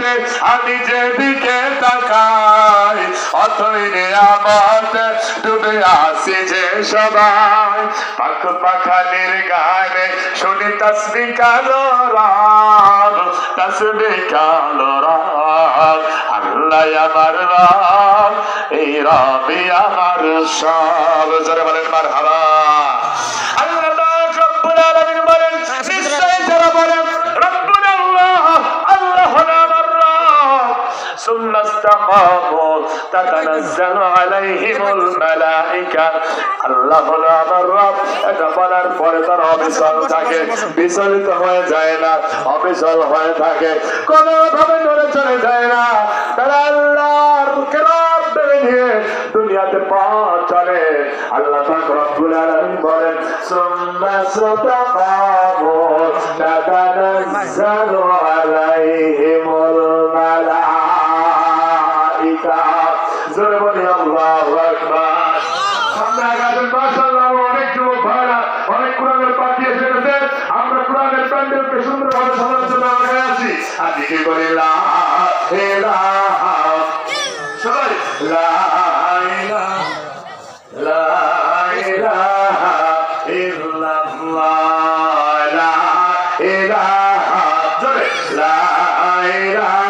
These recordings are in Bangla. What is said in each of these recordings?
আমতে আমি যেদিকে তাকাই, অথই নিয়ামত ডুবে আসি যে সবাই। পাখ পাখালির গানে শুনি তসবি কালো রাম তসবি কালো রাম আল্লাহ আমার রাম এই রবি আমার সব। জোরে বলেন মার হাবা استقاموا تتنزل عليهم الملائكة আল্লাহ হলো আমার রব এটা বলার পরে তার অবিচল থাকে বিচলিত হয়ে যায় না অবিচল হয়ে থাকে কোনোভাবে নড়ে চলে যায় না তারা আল্লাহর কেরাম ভেবে নিয়ে দুনিয়াতে পথ চলে আল্লাহ পাক রব্বুল আলামিন বলেন সুম্মা সাতাকামু তাতানাজ্জালু আলাইহিমুল মালাইকা জোরে বলি আল্লাহু আকবার। আমরা গাছের মাশাআল্লাহ অনেক যুবক ভাইরা অনেক কোরআনের পাখি এসে গেছে আমরা কোরআনের প্যান্ডেলকে সুন্দরভাবে সাজানোর জন্য আগে আছি। আর দিকে বলি লা ইলাহা। সবাই, লা ইলাহা লা ইলাহা ইল্লাল্লাহ, লা ইলাহা। জোরে, লা ইলাহা।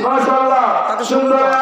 মাশাআল্লাহ সুন্দর